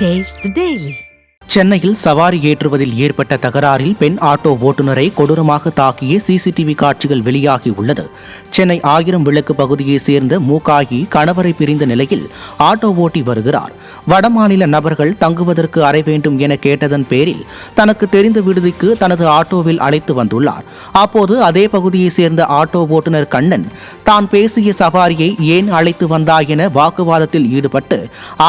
Taste the Daily. சென்னையில் சவாரி ஏற்றுவதில் ஏற்பட்ட தகராறில் பெண் ஆட்டோ ஓட்டுநரை கொடூரமாக தாக்கிய சிசிடிவி காட்சிகள் வெளியாகி உள்ளது. சென்னை ஆயிரம் விளக்கு பகுதியைச் சேர்ந்த மூகாயி கணவரை பிரிந்த நிலையில் ஆட்டோ ஓட்டி வருகிறார். வடமாநில நபர்கள் தங்குவதற்கு அறை வேண்டும் என கேட்டதன் பேரில் தனக்கு தெரிந்த விடுதிக்கு தனது ஆட்டோவில் அழைத்து வந்துள்ளார். அப்போது அதே பகுதியைச் சேர்ந்த ஆட்டோ ஓட்டுநர் கண்ணன் தான் பேசிய சவாரியை ஏன் அழைத்து வந்தாய் என வாக்குவாதத்தில் ஈடுபட்டு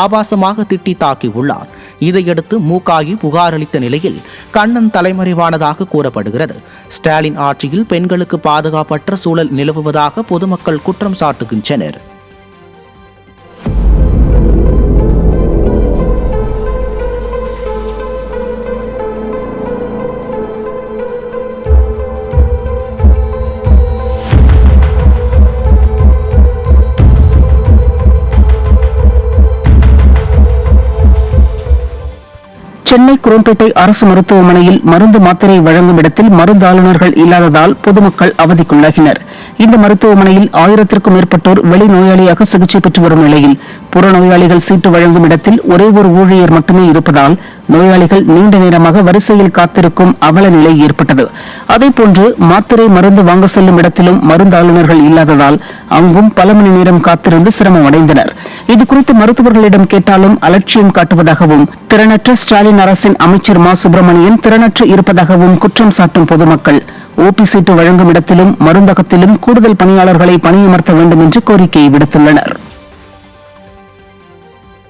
ஆபாசமாக திட்டி தாக்கியுள்ளார். இதையடுத்து மூகாயி புகார் அளித்த நிலையில் கண்ணன் தலைமறைவானதாக கூறப்படுகிறது. ஸ்டாலின் ஆட்சியில் பெண்களுக்கு பாதுகாப்பற்ற சூழல் நிலவுவதாக பொதுமக்கள் குற்றம் சாட்டுகின்றனர். சென்னை குரோம்பேட்டை அரசு மருத்துவமனையில் மருந்து மாத்திரை வழங்கும் இடத்தில் மருந்தாளுநர்கள் இல்லாததால் பொதுமக்கள் அவதிக்குள்ளாகினர். இந்த மருத்துவமனையில் ஆயிரத்திற்கும் மேற்பட்டோர் வெளிநோயாளியாக சிகிச்சை பெற்று வரும் நிலையில் புறநோயாளிகள் சீட்டு வழங்கும் இடத்தில் ஒரே ஒரு ஊழியர் மட்டுமே இருப்பதால் நோயாளிகள் நீண்ட நேரமாக வரிசையில் காத்திருக்கும் அவல நிலை ஏற்பட்டது. அதேபோன்று மாத்திரை மருந்து வாங்க செல்லும் இடத்திலும் மருந்தாளுநர்கள் இல்லாததால் அங்கும் பல மணி நேரம் காத்திருந்து சிரமம் இது குறித்து மருத்துவர்களிடம் கேட்டாலும் அலட்சியம் காட்டுவதாகவும் திறனற்ற ஸ்டாலின் அரசின் அமைச்சர் மா. சுப்பிரமணியன் திறனற்று இருப்பதாகவும் குற்றம் சாட்டும் பொதுமக்கள். ஓபி சீட்டு வழங்கும் இடத்திலும் மருந்தகத்திலும் கூடுதல் பணியாளர்களை பணியமர்த்த வேண்டும் என்று கோரிக்கை விடுத்துள்ளனர்.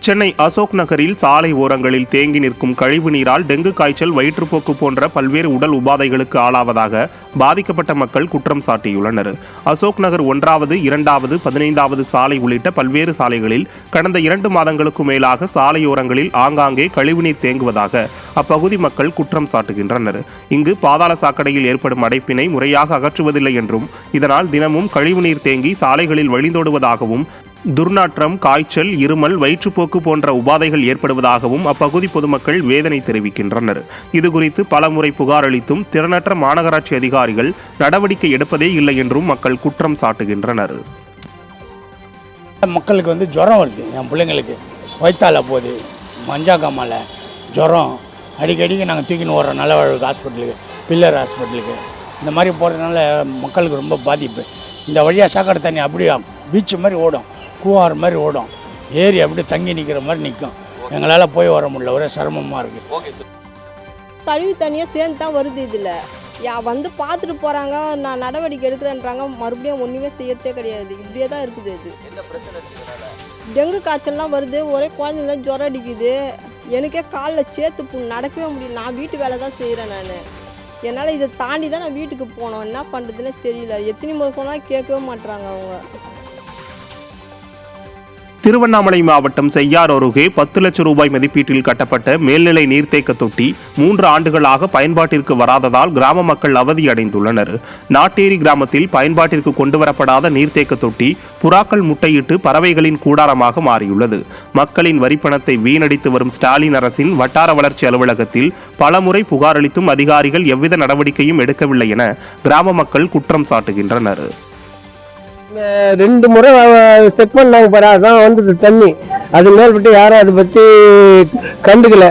சென்னை அசோக் நகரில் சாலை ஓரங்களில் தேங்கி நிற்கும் கழிவு நீரால் டெங்கு காய்ச்சல் வயிற்றுப்போக்கு போன்ற பல்வேறு உடல் உபாதைகளுக்கு ஆளாவதாக பாதிக்கப்பட்ட மக்கள் குற்றம் சாட்டியுள்ளனர். அசோக் நகர் ஒன்றாவது இரண்டாவது பதினைந்தாவது சாலை உள்ளிட்ட பல்வேறு சாலைகளில் கடந்த இரண்டு மாதங்களுக்கு மேலாக சாலையோரங்களில் ஆங்காங்கே கழிவுநீர் தேங்குவதாக அப்பகுதி மக்கள் குற்றம் சாட்டுகின்றனர். இங்கு பாதாள சாக்கடையில் ஏற்படும் அடைப்பினை முறையாக அகற்றுவதில்லை என்றும் இதனால் தினமும் கழிவுநீர் தேங்கி சாலைகளில் வழிந்தோடுவதாகவும் துர்நாற்றம் காய்ச்சல் இருமல் வயிற்றுப்போக்கு போன்ற உபாதைகள் ஏற்படுவதாகவும் அப்பகுதி பொதுமக்கள் வேதனை தெரிவிக்கின்றனர். இதுகுறித்து பலமுறை புகார் அளித்தும் திறனற்ற மாநகராட்சி அதிகாரிகள் நடவடிக்கை எடுப்பதே இல்லை என்றும் மக்கள் குற்றம் சாட்டுகின்றனர். மக்களுக்கு வந்து ஜுரம் வருது. என் பிள்ளைங்களுக்கு வைத்தால போகுது. மஞ்சாக்காமால ஜுரம். அடிக்கடிக்கு நாங்கள் தூக்கின்னு ஓடுறோம். நல்லவாழ்வுக்கு ஹாஸ்பிட்டலுக்கு பில்லர் ஹாஸ்பிட்டலுக்கு. இந்த மாதிரி போகிறதுனால மக்களுக்கு ரொம்ப பாதிப்பு. இந்த வழியாக சாக்கடை தண்ணி அப்படியே பீச்சு மாதிரி ஓடும். கூவாறு மாதிரி ஓடும். ஏரி அப்படியே தங்கி நிற்கிற மாதிரி நிற்கும் எங்களால் போய் வர முடியல. ஒரே சிரமமாக இருக்குது கழிவு தண்ணியாக சேர்ந்து தான் வருது இதில். யா வந்து பார்த்துட்டு போகிறாங்க நான் நடவடிக்கை எடுக்கிறேன்றாங்க. மறுபடியும் ஒன்றுமே செய்யறதே கிடையாது. இப்படியே தான் இருக்குது இது. டெங்கு காய்ச்சல்லாம் வருது. ஒரே குழந்தைங்கள ஜுரம் அடிக்குது. எனக்கே காலில் சேர்த்து நடக்கவே முடியல. நான் வீட்டு வேலை தான் செய்கிறேன் நான். என்னால் இதை தாண்டி தான் நான் வீட்டுக்கு போனோம். என்ன பண்ணுறதுன்னே தெரியல. எத்தனை முறை சொன்னால் கேட்கவே மாட்றாங்க அவங்க. திருவண்ணாமலை மாவட்டம் செய்யார் அருகே பத்து லட்சம் ரூபாய் மதிப்பீட்டில் கட்டப்பட்ட மேல்நிலை நீர்த்தேக்க தொட்டி மூன்று ஆண்டுகளாக பயன்பாட்டிற்கு வராததால் கிராம மக்கள் அவதியடைந்துள்ளனர். நாட்டேரி கிராமத்தில் பயன்பாட்டிற்கு கொண்டுவரப்படாத நீர்த்தேக்க தொட்டி புறாக்கள் முட்டையிட்டு பறவைகளின் கூடாரமாக மாறியுள்ளது. மக்களின் வரிப்பணத்தை வீணடித்து வரும் ஸ்டாலின் அரசின் வட்டார வளர்ச்சி அலுவலகத்தில் பலமுறை புகாரளித்தும் அதிகாரிகள் எவ்வித நடவடிக்கையும் எடுக்கவில்லை என கிராம மக்கள் குற்றம் சாட்டுகின்றனர். ரெண்டு முறை செக் பண்ணாங்க பாரு அதான் வந்தது தண்ணி. அது மேல்பட்டு யாரும் அதை பற்றி கண்டுக்கல.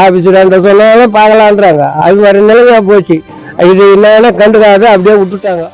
ஆஃபீஸர் அந்த சொன்னாலும் பார்க்கலான்றாங்க அது வர நிலையாக போச்சு. இது என்னன்னா கண்டுக்காத அப்படியே விட்டுட்டாங்க.